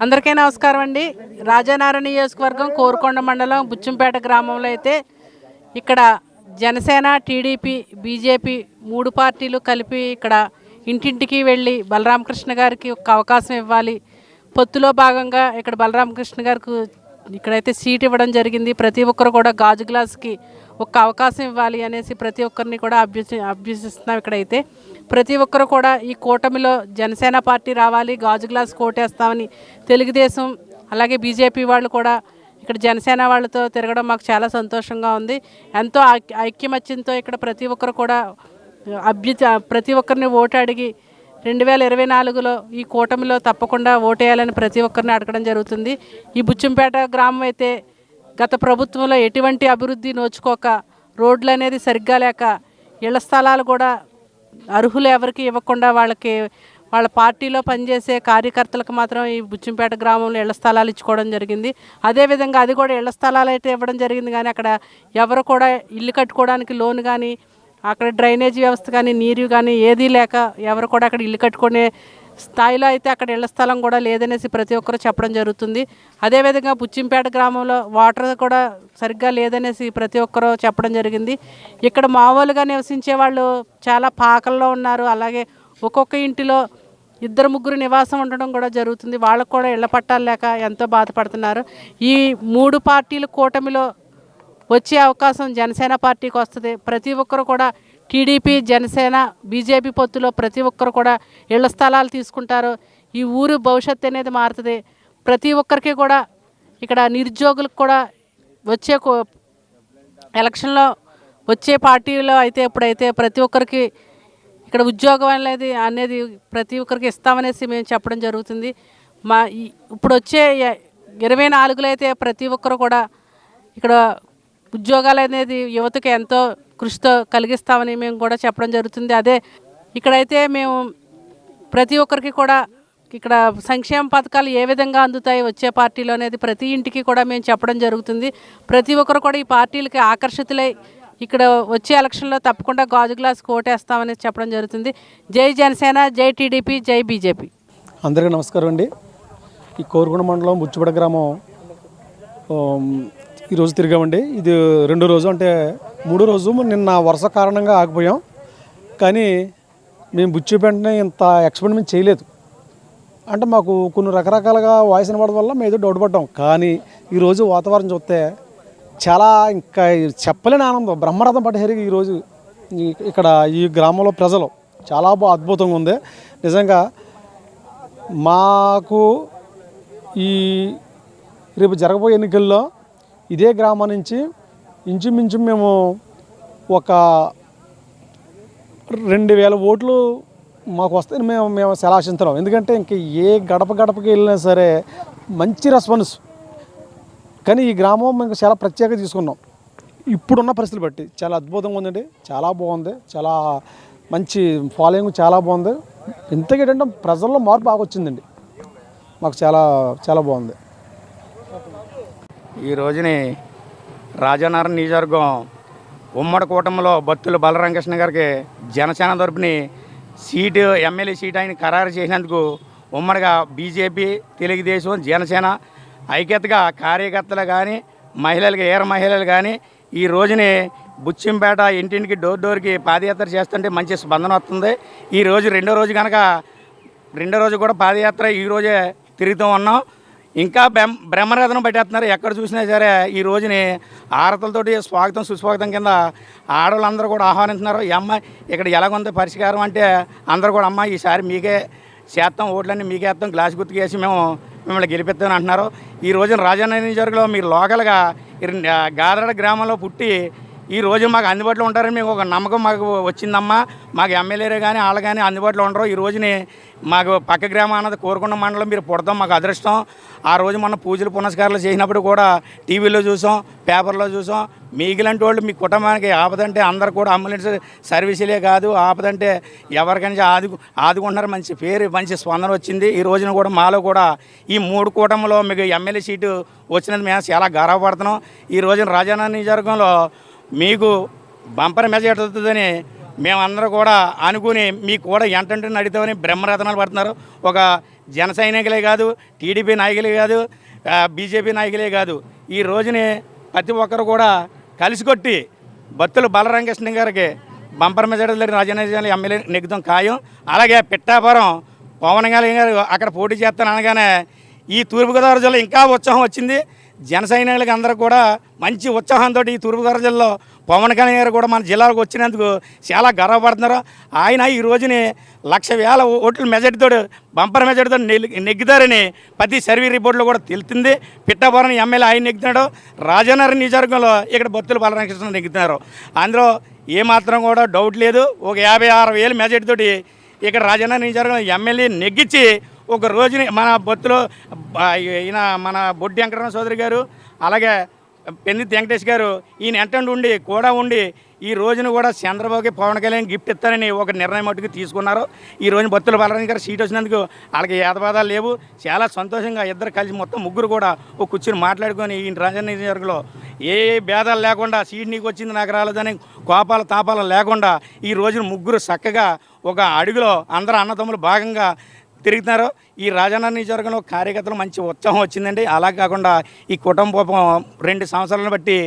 అందరికీ నమస్కారం అండి. రాజానారాయణ నియోజకవర్గం కోరుకొండ మండలం బుచ్చంపేట గ్రామంలో అయితే ఇక్కడ జనసేన టీడీపీ బీజేపీ మూడు పార్టీలు కలిపి ఇక్కడ ఇంటింటికి వెళ్ళి బలరామకృష్ణ గారికి ఒక అవకాశం ఇవ్వాలి. పొత్తులో భాగంగా ఇక్కడ బలరామకృష్ణ గారికి ఇక్కడైతే సీట్ ఇవ్వడం జరిగింది. ప్రతి ఒక్కరు కూడా గాజు గ్లాస్కి ఒక అవకాశం ఇవ్వాలి అనేసి ప్రతి ఒక్కరిని కూడా అభ్యసి అభ్యసిస్తున్నాం ఇక్కడైతే. ప్రతి ఒక్కరు కూడా ఈ కూటమిలో జనసేన పార్టీ రావాలి గాజు గ్లాస్ కోటేస్తామని తెలుగుదేశం అలాగే బీజేపీ వాళ్ళు కూడా ఇక్కడ జనసేన వాళ్ళతో తిరగడం మాకు చాలా సంతోషంగా ఉంది. ఎంతో ఐక్యమత్యంతో ఇక్కడ ప్రతి ఒక్కరు కూడా అభ్యుత ప్రతి ఒక్కరిని ఓటు అడిగి రెండు వేల ఇరవై నాలుగులో ఈ కూటమిలో తప్పకుండా ఓటేయాలని ప్రతి ఒక్కరిని అడగడం జరుగుతుంది. ఈ బుచ్చంపేట గ్రామం అయితే గత ప్రభుత్వంలో ఎటువంటి అభివృద్ధి నోచుకోక రోడ్లు అనేది సరిగ్గా లేక ఇళ్ళ స్థలాలు కూడా అర్హులు ఎవరికి ఇవ్వకుండా వాళ్ళకి వాళ్ళ పార్టీలో పనిచేసే కార్యకర్తలకు మాత్రం ఈ బుచ్చంపేట గ్రామంలో ఇళ్ళ స్థలాలు ఇచ్చుకోవడం జరిగింది. అదేవిధంగా అది కూడా ఇళ్ళ స్థలాలు అయితే ఇవ్వడం జరిగింది కానీ అక్కడ ఎవరు కూడా ఇల్లు కట్టుకోవడానికి లోన్ కానీ అక్కడ డ్రైనేజీ వ్యవస్థ కానీ నీరు కానీ ఏదీ లేక ఎవరు కూడా అక్కడ ఇల్లు కట్టుకునే స్థాయిలో అయితే అక్కడ ఇళ్ళ స్థలం కూడా లేదనేసి ప్రతి ఒక్కరు చెప్పడం జరుగుతుంది. అదేవిధంగా పుచ్చింపేట గ్రామంలో వాటర్ కూడా సరిగ్గా లేదనేసి ప్రతి ఒక్కరు చెప్పడం జరిగింది. ఇక్కడ మామూలుగా నివసించే వాళ్ళు చాలా పాకల్లో ఉన్నారు. అలాగే ఒక్కొక్క ఇంటిలో ఇద్దరు ముగ్గురు నివాసం ఉండడం కూడా జరుగుతుంది. వాళ్ళకు కూడా ఇళ్ళ పట్టాలు లేక ఎంతో బాధపడుతున్నారు. ఈ మూడు పార్టీల కూటమిలో వచ్చే అవకాశం జనసేన పార్టీకి వస్తుంది. ప్రతి ఒక్కరు కూడా టీడీపీ జనసేన బీజేపీ పొత్తులో ప్రతి ఒక్కరు కూడా ఇళ్ళ స్థలాలు తీసుకుంటారు. ఈ ఊరు భవిష్యత్తు అనేది మారుతుంది. ప్రతి ఒక్కరికి కూడా ఇక్కడ నిరుద్యోగులకు కూడా వచ్చే కో- ఎలక్షన్లో వచ్చే పార్టీలో అయితే ఇప్పుడైతే ప్రతి ఒక్కరికి ఇక్కడ ఉద్యోగం అనేది అనేది ప్రతి ఒక్కరికి ఇస్తామనేసి మేము చెప్పడం జరుగుతుంది. మా ఇప్పుడు వచ్చే ఇరవై నాలుగులో అయితే ప్రతి ఒక్కరు కూడా ఇక్కడ ఉద్యోగాలు అనేది యువతకు ఎంతో కృషితో కలిగిస్తామని మేము కూడా చెప్పడం జరుగుతుంది. అదే ఇక్కడైతే మేము ప్రతి ఒక్కరికి కూడా ఇక్కడ సంక్షేమ పథకాలు ఏ విధంగా అందుతాయి వచ్చే పార్టీలో అనేది ప్రతి ఇంటికి కూడా మేము చెప్పడం జరుగుతుంది. ప్రతి ఒక్కరు కూడా ఈ పార్టీలకి ఆకర్షితులై ఇక్కడ వచ్చే ఎలక్షన్లో తప్పకుండా గాజు గ్లాస్ కోటేస్తామని చెప్పడం జరుగుతుంది. జై జనసేన జై టీడీపీ జై బీజేపీ. అందరికీ నమస్కారం అండి. ఈ కోరుగుణ మండలం బుచ్చిపడ గ్రామం ఈరోజు తిరిగామండి. ఇది రెండో రోజు అంటే మూడో రోజు నిన్న వరుస కారణంగా ఆగిపోయాం. కానీ మేము బుచ్చి వెంటనే ఇంత ఎక్స్పెరిమెంట్ చేయలేదు. అంటే మాకు కొన్ని రకరకాలుగా వాయిస్ వినపడడం వల్ల మేము ఏదో డౌట్ పడ్డాం. కానీ ఈరోజు వాతావరణం చూస్తే చాలా ఇంకా చెప్పలేని ఆనందం బ్రహ్మరథం పట్టేసరికి ఈరోజు ఇక్కడ ఈ గ్రామంలో ప్రజలు చాలా బాగా అద్భుతంగా ఉంది. నిజంగా మాకు ఈ రేపు జరగబోయే ఎన్నికల్లో ఇదే గ్రామం నుంచి ఇంచుమించు మేము ఒక రెండు వేల ఓట్లు మాకు వస్తాయని మేము మేము సెలాశిస్తున్నాం ఎందుకంటే ఇంక ఏ గడప గడపకి వెళ్ళినా సరే మంచి రెస్పాన్స్. కానీ ఈ గ్రామం మేము చాలా ప్రత్యేకత తీసుకున్నాం. ఇప్పుడున్న పరిస్థితులు బట్టి చాలా అద్భుతంగా ఉందండి. చాలా బాగుంది. చాలా మంచి ఫాలోయింగ్ చాలా బాగుంది. ఇంతకీ ప్రజల్లో మార్పు బాగా వచ్చిందండి. మాకు చాలా చాలా బాగుంది. ఈ రోజుని రాజానగరం నియోజకవర్గం ఉమ్మడి కూటమిలో బత్తుల బలరామకృష్ణ గారికి జనసేన తరపుని సీటు ఎమ్మెల్యే సీట్ ఆయన ఖరారు చేసినందుకు ఉమ్మడిగా బీజేపీ తెలుగుదేశం జనసేన ఐక్యతగా కార్యకర్తలు కానీ మహిళలకి ఏర మహిళలు కానీ ఈ రోజుని బుచ్చింపేట ఇంటింటికి డోర్ డోర్కి పాదయాత్ర చేస్తుంటే మంచి స్పందన వస్తుంది. ఈ రోజు రెండో రోజు కనుక రెండో రోజు కూడా పాదయాత్ర ఈ రోజే తిరుగుతూ ఉన్నాం. ఇంకా బ్రహ్మ బ్రహ్మరథనం పెట్టేస్తున్నారు. ఎక్కడ చూసినా సరే ఈ రోజుని ఆరతలతోటి స్వాగతం సుస్వాగతం కింద ఆడవాళ్ళందరూ కూడా ఆహ్వానిస్తున్నారు. ఈ అమ్మాయి ఇక్కడ ఎలాగుంది పరిష్కారం అంటే అందరూ కూడా అమ్మ ఈసారి మీకే చేస్తాం ఓట్లన్నీ మీకే వేస్తాం గ్లాస్ గుర్తుకేసి మేము మిమ్మల్ని గెలిపిస్తామని అంటున్నారు. ఈ రోజున రాజన్న నియోజకవర్గంలో మీరు లోకల్గా ఇర్- గాదరడ గ్రామంలో పుట్టి ఈ రోజు మాకు అందుబాటులో ఉంటారని మీకు ఒక నమ్మకం మాకు వచ్చిందమ్మా. మాకు ఎమ్మెల్యేలు కానీ వాళ్ళు కానీ అందుబాటులో ఉండరు. ఈ రోజుని మాకు పక్క గ్రామం అన్నది కోరుకున్న మండలం మీరు పుడతాం మాకు అదృష్టం. ఆ రోజు మొన్న పూజలు పునస్కారాలు చేసినప్పుడు కూడా టీవీలో చూసాం పేపర్లో చూసాం. మీగిలాంటి వాళ్ళు మీ కుటుంబానికి ఆపదంటే అందరు కూడా అంబులెన్స్ సర్వీసులే కాదు ఆపదంటే ఎవరికైనా ఆదు ఆదుకుంటున్నారు మంచి పేరు మంచి స్పందన వచ్చింది. ఈ రోజున కూడా మాలో కూడా ఈ మూడు కూటమిలో మీకు ఎమ్మెల్యే సీటు వచ్చినందుకు మేము చాలా గర్వపడుతున్నాం. ఈ రోజున రాజానా నియోజకవర్గంలో మీకు బంపర్ మెసేజ్ వస్తుందని మేమందరూ కూడా అనుకుని మీకు కూడా ఎంటంటే నడితామని బ్రహ్మరథనాలు పడుతున్నారు. ఒక జన సైనికులే కాదు టీడీపీ నాయకులే కాదు బీజేపీ నాయకులే కాదు. ఈ రోజుని ప్రతి ఒక్కరు కూడా కలిసి కొట్టి బత్తులు బలరంగకృష్ణ గారికి బంపర్ మెజార్టీ రాజనగర్ ఎమ్మెల్యే నెగ్గుతాం ఖాయం. అలాగే పిట్టాపురం పవన్ కళ్యాణ్ గారు అక్కడ పోటీ చేస్తాను అనగానే ఈ తూర్పుగోదావరి జిల్లా ఇంకా ఉత్సాహం వచ్చింది. జన సైనికులకి అందరూ కూడా మంచి ఉత్సాహంతో ఈ తూర్పుగోదావరి జిల్లాలో పవన్ కళ్యాణ్ గారు కూడా మన జిల్లాకు వచ్చినందుకు చాలా గర్వపడుతున్నారు. ఆయన ఈ రోజుని లక్ష వేల ఓట్ల మెజార్టీతో బంపర్ మెజార్టీతో నెగ్గు- నెగ్గుతారని ప్రతి సర్వే రిపోర్ట్లో కూడా తెలుస్తుంది. పిట్టపురం ఎమ్మెల్యే ఆయన నెగ్గుతున్నాడు. రాజనగర్ నియోజకవర్గంలో ఇక్కడ బొత్తుల బాలరామకృష్ణ నెగ్గుతున్నారు. అందులో ఏమాత్రం కూడా డౌట్ లేదు. ఒక యాభై ఆరు వేలు మెజార్టీతోటి ఇక్కడ రాజన్న నియోజకవర్గంలో ఎమ్మెల్యే నెగ్గించి ఒక రోజుని మన బొత్తులో ఈయన మన బొడ్డి వెంకటరమణ చౌదరి గారు అలాగే పెంది వెంకటేష్ గారు ఈయన ఎంటండి ఉండి కూడా ఉండి ఈ రోజున కూడా చంద్రబాబుకి పవన్ కళ్యాణ్ గిఫ్ట్ ఇస్తారని ఒక నిర్ణయం మట్టుకు తీసుకున్నారు. ఈ రోజు బొత్తుల బాలరాజు గారు సీట్ వచ్చినందుకు వాళ్ళకి ఏదబాధాలు లేవు. చాలా సంతోషంగా ఇద్దరు కలిసి మొత్తం ముగ్గురు కూడా ఒక కూర్చుని మాట్లాడుకొని ఈ రాజన్న నియోజకవర్గంలో ఏ భేదాలు లేకుండా సీట్ నీకు వచ్చింది నాకు రాలేదని కోపాలు తాపాలు లేకుండా ఈ రోజున ముగ్గురు చక్కగా ఒక అడుగులో అందరూ అన్నదమ్ములు భాగంగా తిరుగుతున్నారు. ఈ రాజన్న నియోజకవర్గంలో కార్యకర్తలు మంచి ఉత్సాహం వచ్చిందండి. అలా కాకుండా ఈ కుటుంబం రెండు సంవత్సరాలను బట్టి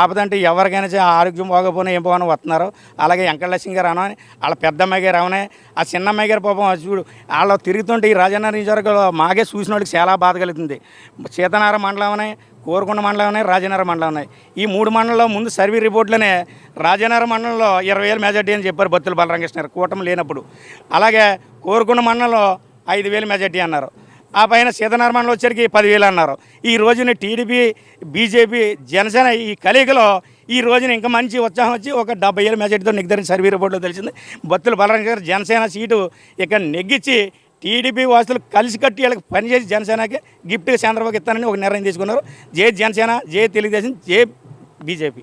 ఆపదంటే ఎవరికైనా ఆరోగ్యం బాగోపోయినా ఏం పోయినా వస్తున్నారు. అలాగే వెంకటలక్ష్మి గారు అనవని వాళ్ళ పెద్దమ్మాయి గారు అవనే ఆ చిన్నమ్మాయి గారు పాపం చూడు వాళ్ళు తిరుగుతుంటే ఈ రాజన్న నియోజకవర్గంలో మాగే చూసిన వాళ్ళకి చాలా బాధ కలుగుతుంది. సీతనార మండలం అనే కోరుకొండ మండలం ఉన్నాయి రాజనగర మండలం ఉన్నాయి ఈ మూడు మండలంలో ముందు సర్వే రిపోర్ట్లోనే రాజనగర మండలంలో ఇరవై వేలు మెజార్టీ అని చెప్పారు బత్తుల బలరామకృష్ణ గారు. కూటమి లేనప్పుడు. అలాగే కోరుకొండ మండలంలో ఐదు వేలు మెజార్టీ అన్నారు. ఆ పైన సీతనార వచ్చరికి పదివేలు అన్నారు. ఈ రోజున టీడీపీ బీజేపీ జనసేన ఈ కలయికలో ఈ రోజున ఇంకా మంచి ఉత్సాహం వచ్చి ఒక డెబ్బై ఏళ్ళ మెజార్టీతో నెగ్గుతారని సర్వే రిపోర్ట్లో తెలిసింది. బత్తుల బలరాం గారు జనసేన సీటు ఇక్కడ నెగ్గించి టీడీపీ వాసులు కలిసి కట్టి వీళ్ళకి పనిచేసి జనసేనకి గిఫ్ట్గా చంద్రబాబు ఇస్తానని ఒక నిర్ణయం తీసుకున్నారు. జే జనసేన జే తెలుగుదేశం జే బీజేపీ.